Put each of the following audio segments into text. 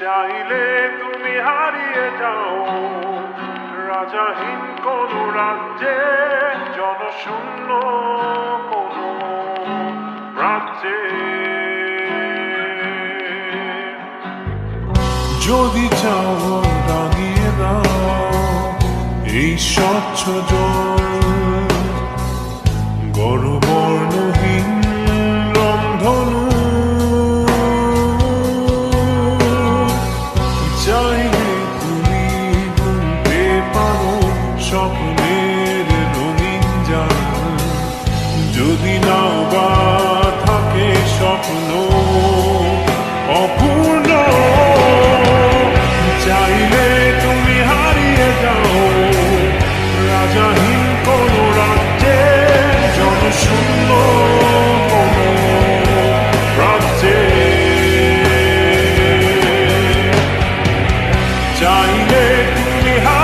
চাইলে তুমি হারিয়ে যাও। রাজাহীন কোন রাজ্যে, জনশূন্য কোন রাজ্যে। যদি চাও রাঙিয়ে দাও, এই স্বচ্ছ জল স্বপ্নের রঙিন জাল যদি নাও বা থাকে স্বপ্ন, অপূর্ণ, চাইলে তুমি হারিয়ে যাও। রাজাহীন কোন রাজ্যে জনশূন্য চাইলে তুমি হারিয়ে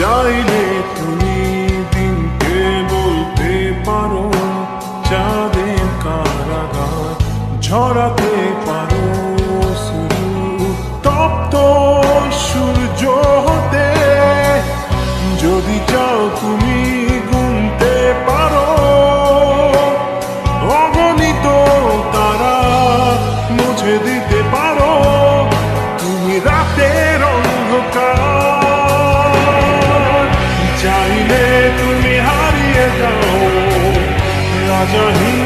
চাইলে তুমি দিনকে বলতে পারো, চাঁদের কারাগার ঝরাতে পারো তপ্ত সূর্য হতে। যদি চাও তুমি গুনতে পারো, অগণিত তারা মুছে দিতে পারো। তুমি রাতের যাও রাজাহীন